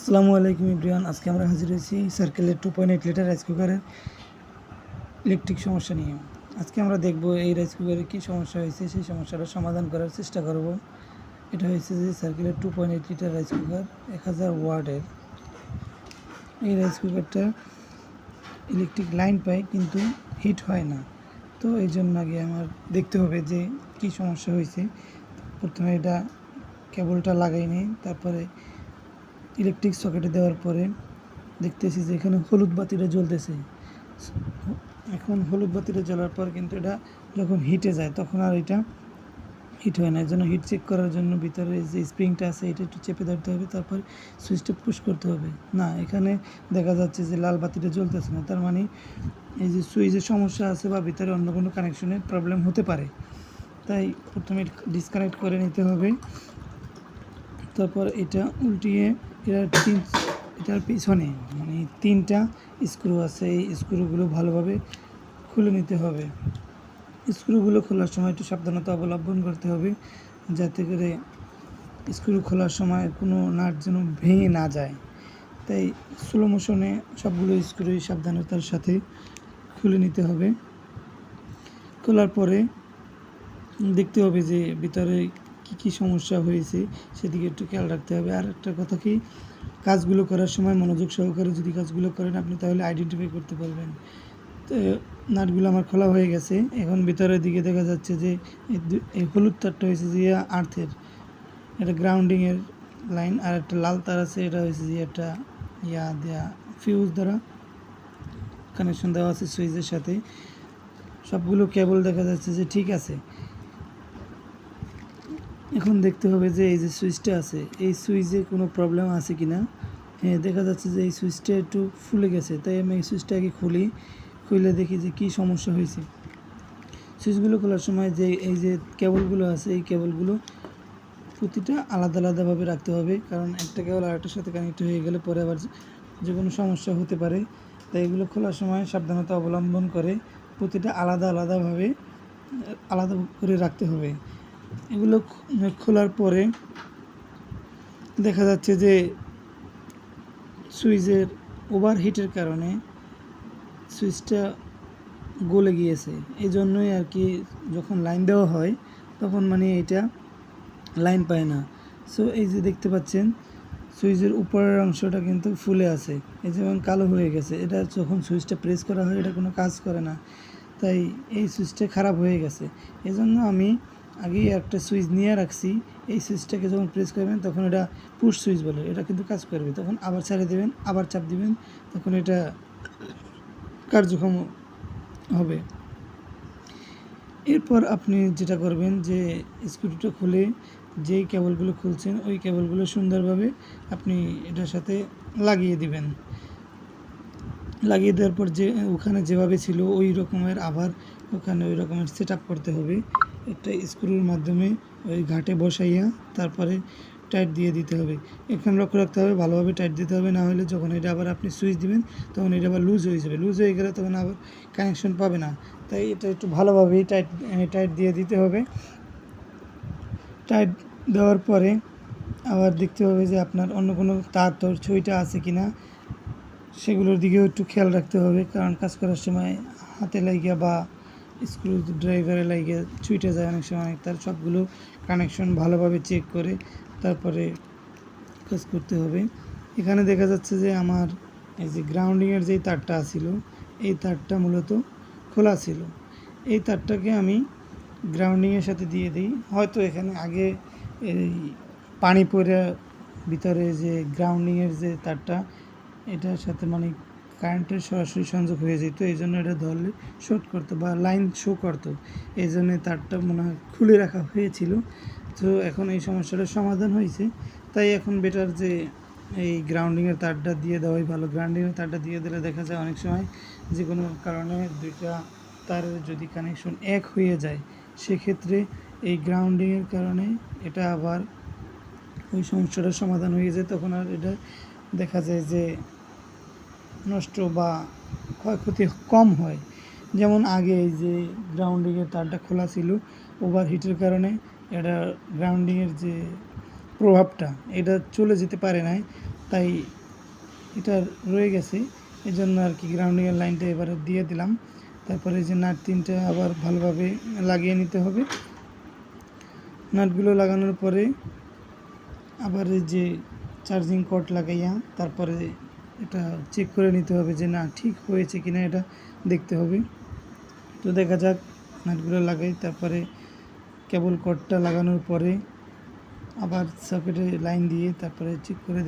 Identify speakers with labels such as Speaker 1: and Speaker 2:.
Speaker 1: আসসালামু আলাইকুম ইব্রিয়ান আজকে আমরা হাজির হয়েছি সার্কেলের two point eight litre rice কুকারের ইলেকট্রিক সমস্যা নিয়ে। আজকে আমরা দেখব এই রাইস কুকারে কী সমস্যা হয়েছে, সেই সমস্যাটা সমাধান করার চেষ্টা করব। এটা হয়েছে যে সার্কেলের two point eight litre rice cooker এক হাজার ওয়ার্ডের এই রাইস কুকারটা ইলেকট্রিক লাইন পায় কিন্তু হিট হয় না। তো এই জন্য আগে আমার দেখতে হবে যে কী সমস্যা হয়েছে। প্রথমে এটা কেবলটা লাগাই নিই তারপরে ইলেকট্রিক সকেটে দেওয়ার পরে দেখতেছি যে এখানে হলুদ বাতিটা জ্বলতেছে। এখন হলুদ বাতিটা জ্বলার পর কিন্তু এটা যখন হিটে যায়, তখন আর এটা হিট হয় না। এর জন্য হিট চেক করার জন্য ভিতরে যে স্প্রিংটা আছে, এটা একটু চেপে ধরতে হবে, তারপর সুইচটা পুশ করতে হবে। না, এখানে দেখা যাচ্ছে যে লাল বাতিটা জ্বলতেছে না। তার মানে এই যে সুইচের সমস্যা আছে বা ভিতরে অন্য কোনো কানেকশনের প্রবলেম হতে পারে। তাই প্রথমে ডিসকানেক্ট করে নিতে হবে। তারপর এটা উল্টিয়ে এটার তিন, এটার পিছনে মানে তিনটা স্ক্রু আছে। এই স্ক্রুগুলো ভালোভাবে খুলে নিতে হবে। স্ক্রুগুলো খোলার সময় একটু সাবধানতা অবলম্বন করতে হবে, যাতে করে স্ক্রু খোলার সময় কোনো নাট যেন ভেঙে না যায়। তাই স্লো মোশনে সবগুলো স্ক্রুই সাবধানতার সাথে খুলে নিতে হবে। খোলার পরে দেখতে হবে যে ভিতরে কী কী সমস্যা হয়েছে সেদিকে একটু খেয়াল রাখতে হবে। আর একটা কথা কি, কাজগুলো করার সময় মনোযোগ সহকারে যদি কাজগুলো করেন, আপনি তাহলে আইডেন্টিফাই করতে পারবেন। তো নাটগুলো আমার খোলা হয়ে গেছে। এখন ভিতরের দিকে দেখা যাচ্ছে যে, এই হলুদ তারটা হয়েছে যে আর্থের। এটা গ্রাউন্ডিংয়ের লাইন আর একটা লাল তার আছে, এটা হয়েছে যে একটা ইয়া দেয়া ফিউজ দ্বারা কানেকশন দেওয়া আছে সুইচের সাথে। সবগুলো কেবল দেখা যাচ্ছে যে ঠিক আছে। এখন দেখতে হবে যে এই যে সুইচটা আছে, এই সুইচে কোনো প্রবলেম আছে কি না হ্যাঁ দেখা যাচ্ছে যে এই সুইচটা একটু ফুলে গেছে, তাই আমি এই সুইচটা আগে খুলি, খুলে দেখি যে কী সমস্যা হয়েছে। সুইচগুলো খোলার সময় যে এই যে কেবলগুলো আছে, এই কেবলগুলো প্রতিটা আলাদা আলাদাভাবে রাখতে হবে, কারণ একটা কেবল আরেকটার সাথে কানেক্ট হয়ে গেলে পরে আবার যে কোনো সমস্যা হতে পারে। তাই এগুলো খোলার সময় সাবধানতা অবলম্বন করে প্রতিটা আলাদা আলাদাভাবে, আলাদা করে রাখতে হবে। এগুলো খোলার পরে দেখা যাচ্ছে যে সুইচের ওভারহিটের কারণে সুইচটা গলে গিয়েছে। এই জন্যই আর কি যখন লাইন দেওয়া হয়, তখন মানে এটা লাইন পায় না। সো এই যে দেখতে পাচ্ছেন, সুইচের উপরের অংশটা কিন্তু ফুলে আছে। এই যেমন কালো হয়ে গেছে। এটা যখন সুইচটা প্রেস করা হয়, এটা কোনো কাজ করে না। তাই এই সুইচটা খারাপ হয়ে গেছে। এই জন্য আমি আগেই একটা সুইচ নিয়ে রাখছি। এই সুইচটাকে যখন প্রেস করবেন তখন এটা পুশ সুইচ বলে। এটা কিন্তু কাজ করবে। তখন আবার ছেড়ে দেবেন, আবার চাপ দিবেন, তখন এটা কার্যক্ষম হবে। এরপর আপনি যেটা করবেন যে স্ক্রুটা খুলে যেই কেবলগুলো খুলছেন, ওই কেবলগুলো সুন্দরভাবে আপনি এটার সাথে লাগিয়ে দিবেন। লাগিয়ে দেওয়ার পর যে ওখানে যেভাবে ছিল ওই রকমের আবার ওখানে ওই রকমের সেট করতে হবে। একটা স্ক্রুর মাধ্যমে ওই ঘাটে বসাইয়া তারপরে টাইট দিয়ে দিতে হবে। এখানে লক্ষ্য রাখতে হবে, ভালোভাবে টাইট দিতে হবে, না হলে যখন এটা আবার আপনি সুইচ দিবেন, তখন এটা আবার লুজ হয়ে যাবে। লুজ হয়ে গেলে তখন আবার কানেকশন পাবে না। তাই এটা একটু ভালোভাবেই টাইট টাইট দিয়ে দিতে হবে। টাইট দেওয়ার পরে আবার দেখতে হবে যে আপনার অন্য কোনো তার তোর ছইটা আছে কি না। সেগুলোর দিকেও একটু খেয়াল রাখতে হবে, কারণ কাজ করার সময় হাতে লাগিয়া বা স্ক্রু ড্রাইভারে লাগিয়ে ছুটে যায় অনেক সময় তার সবগুলো কানেকশন ভালোভাবে চেক করে তারপরে কাজ করতে হবে। এখানে দেখা যাচ্ছে যে আমার এই যে গ্রাউন্ডিংয়ের যেই তারটা ছিল এই তারটা মূলত খোলা ছিল। এই তারটাকে আমি গ্রাউন্ডিংয়ের সাথে দিয়ে দিই। হয়তো এখানে আগে এই পানি পড়ে ভিতরে যে গ্রাউন্ডিংয়ের যে তারটা, এটার সাথে মানে কারেন্টের সরাসরি সংযোগ হয়ে যেত, এই জন্য এটা ধরলে শর্ট করতো বা লাইন শো করতো। এই জন্য তারটা মনে হয় খুলে রাখা হয়েছিল। তো এখন এই সমস্যাটার সমাধান হয়েছে। তাই এখন বেটার যে এই গ্রাউন্ডিংয়ের তারটা দিয়ে দেওয়াই ভালো। গ্রাউন্ডিংয়ের তারটা দিয়ে দিলে দেখা যায় অনেক সময় যে কোনো কারণে দুইটা তারের যদি কানেকশন এক হয়ে যায়, সেক্ষেত্রে এই গ্রাউন্ডিংয়ের কারণে এটা আবার ওই সমস্যাটার সমাধান হয়ে যায়। তখন আর এটা দেখা যায় যে নষ্ট বা ক্ষয়ক্ষতি কম হয়। যেমন আগে এই যে গ্রাউন্ডিংয়ের তারটা খোলা ছিল ওভার হিটের কারণে এটা গ্রাউন্ডিংয়ের যে প্রভাবটা, এটা চলে যেতে পারে নাই। তাই এটা রয়ে গেছে। এই জন্য আর কি গ্রাউন্ডিংয়ের লাইনটা এবারে দিয়ে দিলাম। তারপরে যে নাট তিনটা আবার ভালোভাবে লাগিয়ে নিতে হবে। নাটগুলো লাগানোর পরে আবার যে চার্জিং কর্ড লাগাইয়া তারপরে এটা চেক করে নিতে হবে যে না, ঠিক হয়েছে কিনা এটা দেখতে হবে। তো দেখা যাক, নাটগুলো লাগাই, তারপরে কেবল কটটা লাগানোর পরে আবার সকেটে লাইন দিয়ে তারপরে চেক করে